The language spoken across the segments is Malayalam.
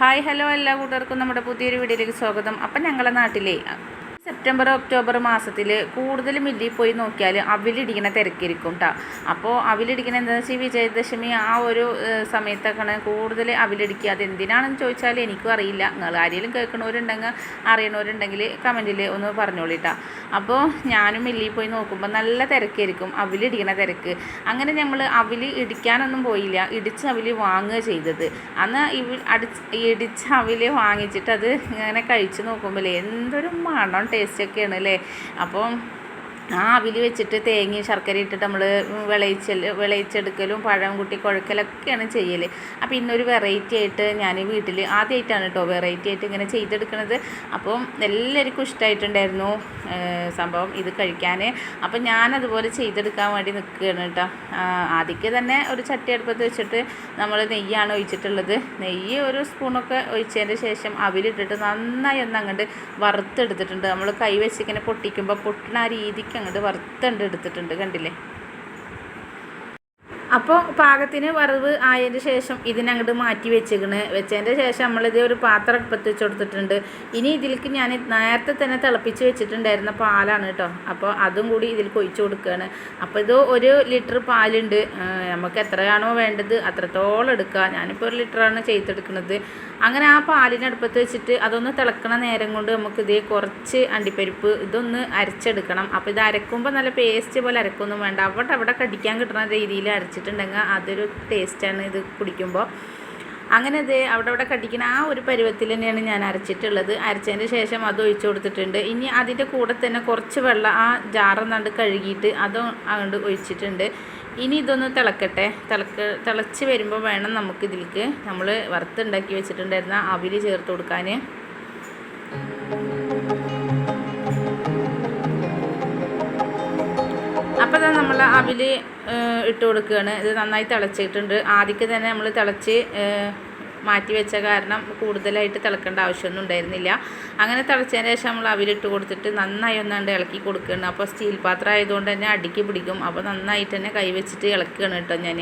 ഹായ് ഹലോ എല്ലാ കൂട്ടർക്കും നമ്മുടെ പുതിയൊരു വീഡിയോയിലേക്ക് സ്വാഗതം. അപ്പം ഞങ്ങളുടെ നാട്ടിലെ സെപ്റ്റംബർ ഒക്ടോബർ മാസത്തിൽ കൂടുതൽ മില്ലിൽ പോയി നോക്കിയാൽ അവിലിടിക്കണ തിരക്കിരിക്കും കേട്ടോ അപ്പോൾ അവിലിടിക്കണ എന്താണെന്ന് വെച്ചാൽ വിജയദശമി ആ ഒരു സമയത്തൊക്കെയാണ് കൂടുതൽ അവിലിടിക്കുക. അത് എന്തിനാണെന്ന് ചോദിച്ചാൽ എനിക്കും അറിയില്ല. നിങ്ങൾ ആരെങ്കിലും കേൾക്കണവരുണ്ടെങ്കിൽ അറിയണവരുണ്ടെങ്കിൽ കമന്റിൽ ഒന്ന് പറഞ്ഞോളിട്ടാ അപ്പോൾ ഞാനും മില്ലിൽ പോയി നോക്കുമ്പോൾ നല്ല തിരക്കായിരിക്കും അവിലിടിക്കണ തിരക്ക്. അങ്ങനെ ഞങ്ങൾ അവിൽ ഇടിക്കാനൊന്നും പോയില്ല. ഇടിച്ച് അവിൽ വാങ്ങുക ചെയ്തത്. അന്ന് അടിച്ച് ഇടിച്ച് അവിൽ വാങ്ങിച്ചിട്ട് അത് ഇങ്ങനെ കഴിച്ച് നോക്കുമ്പോൾ എന്തൊരു മണം ടേസ്റ്റൊക്കെയാണ് അല്ലേ അപ്പം ആ അവിൽ വെച്ചിട്ട് തേങ്ങയും ശർക്കര ഇട്ടിട്ട് നമ്മൾ വിളയിച്ചൽ വിളയിച്ചെടുക്കലും പഴം കുട്ടി കുഴക്കലൊക്കെയാണ് ചെയ്യൽ അപ്പോൾ ഇന്നൊരു വെറൈറ്റി ആയിട്ട് ഞാൻ വീട്ടിൽ ആദ്യമായിട്ടാണ് കേട്ടോ വെറൈറ്റി ആയിട്ട് ഇങ്ങനെ ചെയ്തെടുക്കുന്നത് അപ്പം എല്ലാവർക്കും ഇഷ്ടമായിട്ടുണ്ടായിരുന്നു സംഭവം ഇത് കഴിക്കാൻ അപ്പം ഞാനതുപോലെ ചെയ്തെടുക്കാൻ വേണ്ടി നിൽക്കുകയാണ് കേട്ടോ ആദ്യക്ക് തന്നെ ഒരു ചട്ടി അടുപ്പത്ത് വെച്ചിട്ട് നമ്മൾ നെയ്യാണ് ഒഴിച്ചിട്ടുള്ളത്. നെയ്യ് ഒരു സ്പൂണൊക്കെ ഒഴിച്ചതിന് ശേഷം അവിലിട്ടിട്ട് നന്നായി ഒന്ന് അങ്ങോട്ട് വറുത്തെടുത്തിട്ടുണ്ട്. നമ്മൾ കൈ വെച്ചിങ്ങനെ പൊട്ടിക്കുമ്പോൾ പൊട്ടണ ആ രീതിക്ക് അങ്ങോട്ട് വറുത്തണ്ട് എടുത്തിട്ടുണ്ട് കണ്ടില്ലേ? അപ്പോൾ പാകത്തിന് വറവ് ആയതിന് ശേഷം ഇതിനങ്ങോട്ട് മാറ്റി വെച്ചേക്കണ് വെച്ചതിന്റെ ശേഷം നമ്മളിത് ഒരു പാത്രം അടുപ്പത്ത് വെച്ച് കൊടുത്തിട്ടുണ്ട്. ഇനി ഇതിലേക്ക് ഞാൻ നേരത്തെ തന്നെ തിളപ്പിച്ച് വെച്ചിട്ടുണ്ടായിരുന്ന പാലാണ് കേട്ടോ. അപ്പോൾ അതും കൂടി ഇതിൽ ഒഴിച്ച് കൊടുക്കുകയാണ് അപ്പോൾ ഇത് ഒരു ലിറ്റർ പാലുണ്ട്. നമുക്ക് എത്രയാണോ വേണ്ടത് അത്രത്തോളം എടുക്കുക ഞാനിപ്പോൾ ഒരു ലിറ്ററാണ് ചെയ്തെടുക്കുന്നത്. അങ്ങനെ ആ പാലിനടുപ്പത്ത് വെച്ചിട്ട് അതൊന്ന് തിളക്കണ നേരം കൊണ്ട് നമുക്ക് ഇതേ കുറച്ച് അണ്ടിപ്പരിപ്പ് ഇതൊന്ന് അരച്ചെടുക്കണം. അപ്പോൾ ഇത് അരക്കുമ്പോൾ നല്ല പേസ്റ്റ് പോലെ അരക്കൊന്നും വേണ്ട. അവിടെ അവിടെ കടിക്കാൻ കിട്ടുന്ന രീതിയിൽ അരച്ചിട്ടുണ്ടെങ്കിൽ അതൊരു ടേസ്റ്റാണ് ഇത് കുടിക്കുമ്പോൾ. അങ്ങനെ ഇത് അവിടെ അവിടെ കടിക്കുന്ന ആ ഒരു പരുവത്തിൽ തന്നെയാണ് ഞാൻ അരച്ചിട്ടുള്ളത്. അരച്ചതിന് ശേഷം അത് ഒഴിച്ചു കൊടുത്തിട്ടുണ്ട്. ഇനി അതിന്റെ കൂടെ തന്നെ കുറച്ച് വെള്ളം ആ ജാറൊന്നാണ്ട് കഴുകിയിട്ട് അതും അങ്ങോട്ട് ഒഴിച്ചിട്ടുണ്ട്. ഇനി ഇതൊന്ന് തിളക്കട്ടെ. തിളക്ക് തിളച്ച് വരുമ്പോൾ വേണം നമുക്ക് ഇതിലേക്ക് നമ്മൾ വറുത്തുണ്ടാക്കി വെച്ചിട്ടുണ്ടായിരുന്ന അവിൽ ചേർത്ത് കൊടുക്കാൻ അപ്പോൾ നമ്മൾ അവിൽ ഇട്ട് കൊടുക്കുകയാണ്. ഇത് നന്നായി തിളച്ചിട്ടുണ്ട്. ആദ്യമൊക്കെ തന്നെ നമ്മൾ തിളച്ച് മാറ്റി വെച്ച കാരണം കൂടുതലായിട്ട് തിളക്കേണ്ട ആവശ്യമൊന്നും ഉണ്ടായിരുന്നില്ല. അങ്ങനെ തിളച്ചതിന് ശേഷം നമ്മൾ അവിലിട്ട് കൊടുത്തിട്ട് നന്നായി ഒന്നാണ്ട് ഇളക്കി കൊടുക്കുകയാണ്. അപ്പോൾ സ്റ്റീൽ പാത്രം ആയതുകൊണ്ട് തന്നെ അടിക്ക് പിടിക്കും. അപ്പോൾ നന്നായിട്ട് തന്നെ കൈവച്ചിട്ട് ഇളക്കുകയാണ് കേട്ടോ ഞാൻ.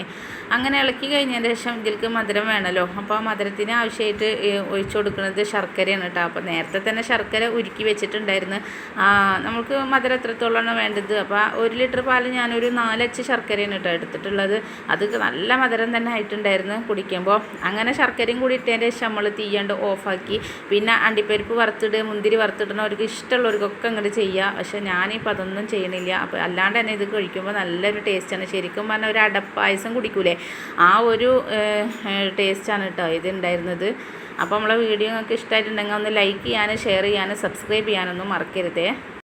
അങ്ങനെ ഇളക്കി കഴിഞ്ഞതിന് ശേഷം ഇതിലേക്ക് മധുരം വേണമല്ലോ. അപ്പോൾ ആ മധുരത്തിന് ആവശ്യമായിട്ട് ഒഴിച്ചു കൊടുക്കുന്നത് ശർക്കരയാണ് കേട്ടോ. അപ്പോൾ നേരത്തെ തന്നെ ശർക്കര ഉരുക്കി വെച്ചിട്ടുണ്ടായിരുന്നു. നമുക്ക് മധുരം എത്രത്തോളമാണ് വേണ്ടത്? അപ്പോൾ ഒരു ലിറ്റർ പാൽ ഞാനൊരു നാലച്ച് ശർക്കരയാണ് കേട്ടോ എടുത്തിട്ടുള്ളത്. അത് നല്ല മധുരം തന്നെ ആയിട്ടുണ്ടായിരുന്നു കുടിക്കുമ്പോൾ. അങ്ങനെ ശർക്കരയും കൂടി ഇട്ടതിന്റെ ശേഷം നമ്മൾ തീയണ്ട് ഓഫാക്കി. പിന്നെ അണ്ടിപ്പരിപ്പ് വറുത്തിട്ട് മുന്തിരി വറുത്തിടണവർക്ക് ഇഷ്ടമുള്ളവർക്കൊക്കെ അങ്ങോട്ട് ചെയ്യുക പക്ഷേ ഞാനിപ്പോൾ അതൊന്നും ചെയ്യണില്ല അപ്പോൾ അല്ലാണ്ട് തന്നെ ഇത് കഴിക്കുമ്പോൾ നല്ലൊരു ടേസ്റ്റാണ് ശരിക്കും പറഞ്ഞാൽ ഒരു അടപ്പായസം കുടിക്കൂലേ? ആ ഒരു ടേസ്റ്റാണ് കേട്ടോ ഇതുണ്ടായിരുന്നത് അപ്പോൾ നമ്മളെ വീഡിയോ നിങ്ങൾക്ക് ഇഷ്ടമായിട്ടുണ്ടെങ്കിൽ ഒന്ന് ലൈക്ക് ചെയ്യാനും ഷെയർ ചെയ്യാനും സബ്സ്ക്രൈബ് ചെയ്യാനൊന്നും മറക്കരുതേ.